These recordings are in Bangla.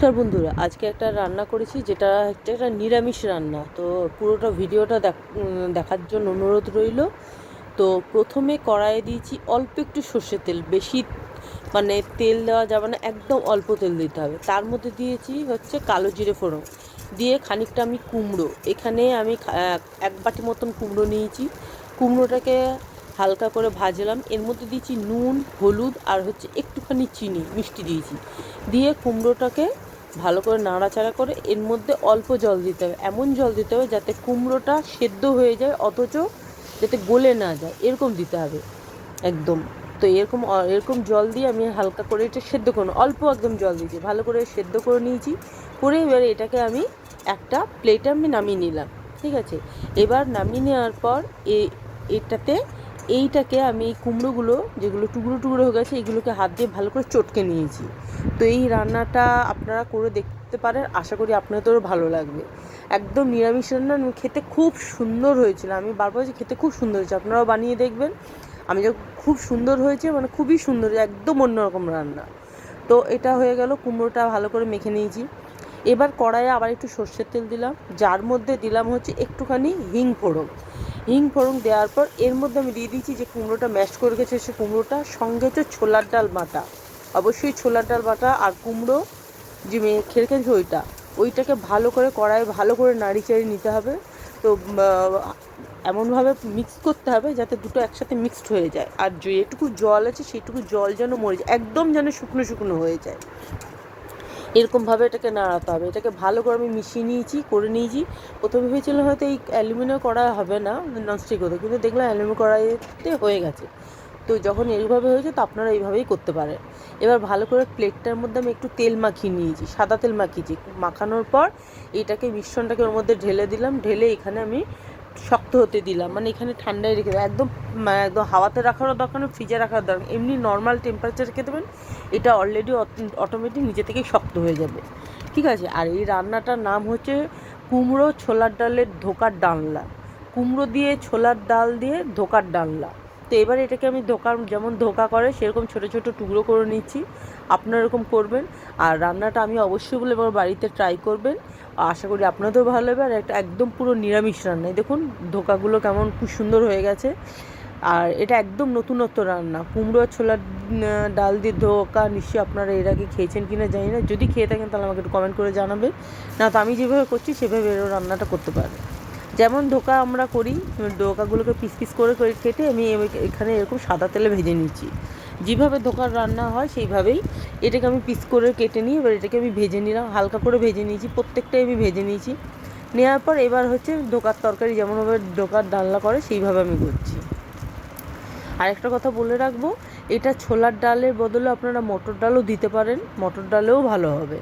নমস্কার বন্ধুরা, আজকে একটা রান্না করেছি যেটা হচ্ছে একটা নিরামিষ রান্না। তো পুরোটা ভিডিওটা দেখ- দেখার জন্য অনুরোধ রইল। তো প্রথমে কড়াইয়ে দিয়েছি অল্প একটু সর্ষের তেল, বেশি মানে তেল দেওয়া যাবে না, একদম অল্প তেল দিতে হবে। তার মধ্যে দিয়েছি হচ্ছে কালো জিরে ফোড়ন। দিয়ে খানিকটা আমি কুমড়ো। এখানে আমি এক বাটি মতন কুমড়ো নিয়েছি। কুমড়োটাকে হালকা করে ভাজলাম। এর মধ্যে দিয়েছি নুন, হলুদ আর হচ্ছে একটুখানি চিনি, মিষ্টি দিয়েছি। দিয়ে কুমড়োটাকে ভালো করে নাড়াচাড়া করে এর মধ্যে অল্প জল দিতে হবে। এমন জল দিতে হবে যাতে কুমড়োটা সেদ্ধ হয়ে যায়, অথচ যাতে গলে না যায়। এরকম দিতে হবে। একদম। তো এরকম এরকম জল দিয়ে আমি হালকা করে এটা সেদ্ধ করব অল্প একদম জল দিয়েছি। ভালো করে সেদ্ধ করে নিয়েছি। করে এবারে এটাকে আমি একটা প্লেটে আমি নামিয়ে নিলাম। ঠিক আছে? এবার নামিয়ে নেওয়ার পর এ, এটাতে এইটাকে আমি এই কুমড়োগুলো, যেগুলো টুকরো টুকরো হয়ে গেছে, এগুলোকে হাত দিয়ে ভালো করে চটকে নিয়েছি। তো এই রান্নাটা আপনারা করে দেখতে পারেন, আশা করি আপনাদেরও ভালো লাগবে। একদম নিরামিষ রান্না খেতে খুব সুন্দর হয়েছিল। আমি বারবার যে খেতে খুব সুন্দর হয়েছে। আপনারাও বানিয়ে দেখবেন। আমি যখন খুব সুন্দর হয়েছে মানে খুবই সুন্দর, একদম অন্যরকম রান্না। তো এটা হয়ে গেল, কুমড়োটা ভালো করে মেখে নিয়েছি। এবার কড়াইয়ে আবার একটু সর্ষের তেল দিলাম। যার মধ্যে দিলাম হচ্ছে একটুখানি হিং ফোড়ন। হিং ফোড়ন দেওয়ার পর এর মধ্যে আমি দিয়ে দিয়েছি যে কুমড়োটা ম্যাশ করে গেছে সে কুমড়োটা, সঙ্গে হচ্ছে ছোলার ডাল বাটা। অবশ্যই ছোলার ডাল বাটা আর কুমড়ো, যে খেয়েছে ওইটা। ওইটাকে ভালো করে কড়াইয়ে ভালো করে নাড়ি চাড়ি নিতে হবে। তো এমনভাবে মিক্স করতে হবে যাতে দুটো একসাথে মিক্সড হয়ে যায়। আর যেটুকু জল আছে সেইটুকু জল যেন মরে যায়, একদম যেন শুকনো শুকনো হয়ে যায়। এরকমভাবে এটাকে নাড়াতে হবে। এটাকে ভালো করে আমি মিশিয়ে নিয়েছি, করে নিয়েছি। প্রথমে ভেবেছিলাম হয়তো এই অ্যালুমিনিয়াম কড়াই হবে না, ননস্টিক হতে। কিন্তু দেখলাম অ্যালুমিনিয়াম কড়াইতে হয়ে গেছে। তো যখন এইভাবে হয়েছে তো আপনারা এইভাবেই করতে পারেন। এবার ভালো করে প্লেটটার মধ্যে আমি একটু তেল মাখিয়ে নিয়েছি, সাদা তেল মাখিয়েছি। মাখানোর পর এটাকে মিশ্রণটাকে ওর মধ্যে ঢেলে দিলাম। ঢেলে এখানে আমি শক্ত হতে দিলাম। মানে এখানে ঠান্ডায় রেখে দেবো। একদম মানে একদম হাওয়াতে রাখারও দরকার নেই, ফ্রিজে রাখার দরকার এমনি নর্মাল টেম্পারেচার রেখে দেবেন, এটা অলরেডি অটোমেটিক নিজে থেকেই শক্ত হয়ে যাবে। ঠিক আছে? আর এই রান্নাটার নাম হচ্ছে কুমড়ো ছোলার ডালের ধোকার ডালনা। কুমড়ো দিয়ে ছোলার ডাল দিয়ে ধোকার ডালনা। তো এবার এটাকে আমি ধোকার, যেমন ধোকা করে সেরকম ছোটো ছোটো টুকরো করে নিচ্ছি। আপনারা এরকম করবেন। আর রান্নাটা আমি অবশ্যই বলে আমার বাড়িতে ট্রাই করবেন। আশা করি আপনাদেরও ভালো লাগবে। আর একটা একদম পুরো নিরামিষ রান্না। এই দেখুন, ধোকাগুলো কেমন খুব সুন্দর হয়ে গেছে। আর এটা একদম নতুনত্ব রান্না। কুমড়ো ছোলার ডাল দিয়ে ধোকা নিশ্চয়ই আপনারা এর আগে খেয়েছেন কি না জানি না। যদি খেয়ে থাকেন তাহলে আমাকে একটু কমেন্ট করে জানাবেন। না তো আমি যেভাবে করছি, সেভাবে এরও রান্নাটা করতে পারবে যেমন ধোকা আমরা করি, ধোকাগুলোকে পিস পিস করে কেটে আমি এখানে এরকম সাদা তেলে ভেজে নিচ্ছি। যেভাবে ধোকার রান্না হয় সেইভাবেই এটাকে আমি পিস করে কেটে নিয়ে এবার এটাকে আমি ভেজে নিলাম, হালকা করে ভেজে নিয়েছি, প্রত্যেকটাই আমি ভেজে নিয়েছি। নেওয়ার পর এবার হচ্ছে ধোকার তরকারি যেমনভাবে ধোকার ডালনা করে সেইভাবে আমি করছি। আরেকটা কথা বলে রাখব, এটা ছোলার ডালের বদলে আপনারা মটর ডালও দিতে পারেন, মটর ডালেও ভালো হবে।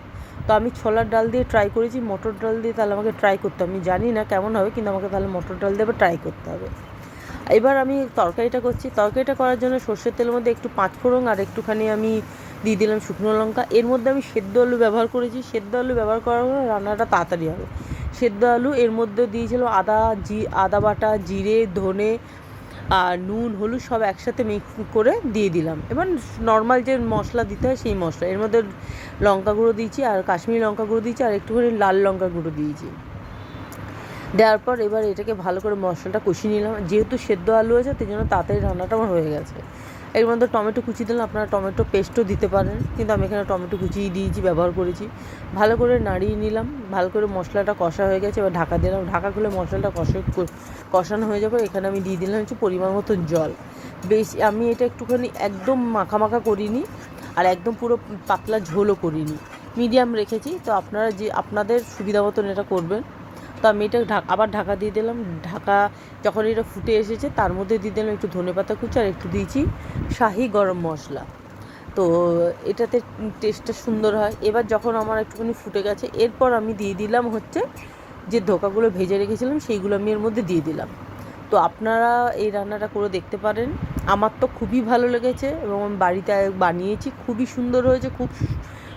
তো আমি ছোলার ডাল দিয়ে ট্রাই করেছি, মটর ডাল দিয়ে তাহলে আমাকে ট্রাই করতে হবে। আমি জানি না কেমন হবে, কিন্তু আমাকে তাহলে মটর ডাল দিয়ে ট্রাই করতে হবে। এবার আমি তরকারিটা করছি। তরকারিটা করার জন্য সর্ষের তেলের মধ্যে একটু পাঁচ ফোড়ন আর একটুখানি আমি দিয়ে দিলাম শুকনো লঙ্কা। এর মধ্যে আমি সেদ্ধ আলু ব্যবহার করেছি। সেদ্ধ আলু ব্যবহার করার ফলে রান্নাটা তাড়াতাড়ি হবে। সেদ্ধ আলু এর মধ্যে দিয়েছিলাম আদা জি, আদা বাটা, জিরে, ধনে আর নুন, হলুদ সব একসাথে মিক্স করে দিয়ে দিলাম। এবার নর্মাল যে মশলা দিতে হয় সেই মশলা। এর মধ্যে লঙ্কা গুঁড়ো দিয়েছি আর কাশ্মীরি লঙ্কা গুঁড়ো দিয়েছি আর একটুখানি লাল লঙ্কা গুঁড়ো দিয়েছি। দেওয়ার পর এবার এটাকে ভালো করে মশলাটা কষিয়ে নিলাম। যেহেতু সেদ্ধ আলু আছে, সেই জন্য তাড়াতাড়ি রান্নাটা আমার হয়ে গেছে। এর মধ্যে টমেটো কুচি দিলাম আপনারা টমেটো পেস্টও দিতে পারেন। কিন্তু আমি এখানে টমেটো কুচিয়ে দিয়েছি, ব্যবহার করেছি। ভালো করে নাড়িয়ে নিলাম, ভালো করে মশলাটা কষা হয়ে গেছে, এবার ঢাকা দিলাম। ঢাকা খুলে মশলাটা কষা কষানো হয়ে যাবে। এখানে আমি দিয়ে দিলাম হচ্ছে পরিমাণ মতো জল। বেশ, আমি এটা একটুখানি একদম মাখা মাখা করিনি আর একদম পুরো পাতলা ঝোলও করিনি। মিডিয়াম রেখেছি, তো আপনারা যে, আপনাদের সুবিধা মতন এটা করবেন। তো আমি এটা ঢাকা, আবার ঢাকা দিয়ে দিলাম। ঢাকা যখন এটা ফুটে এসেছে, তার মধ্যে দিয়ে দিলাম একটু ধনেপাতা কুচি আর একটু দিয়েছি শাহি গরম মশলা। তো এটাতে টেস্টটা সুন্দর হয়। এবার যখন আমার একটুখানি ফুটে গেছে, এরপর আমি দিয়ে দিলাম হচ্ছে যে ধোকাগুলো ভেজে রেখেছিলাম, সেইগুলো আমি এর মধ্যে দিয়ে দিলাম। তো আপনারা এই রান্নাটা করে দেখতে পারেন। আমার তো খুবই ভালো লেগেছে এবং আমি বাড়িতে বানিয়েছি, খুবই সুন্দর হয়েছে, খুব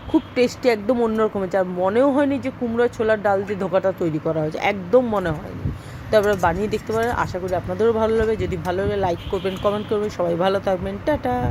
খুব টেস্টি, একদম অন্যরকম হয়েছে। আর মনেও হয়নি যে কুমড়ো ছোলার ডাল দিয়ে ধোকাটা তৈরি করা হয়েছে। একদম মনে হয়নি। তো আপনারা বানিয়ে দেখতে পারেন। আশা করি আপনাদেরও ভালো লাগবে। যদি ভালো লাগে লাইক করবেন কমেন্ট করবেন। সবাই ভালো থাকবেন। টাটা!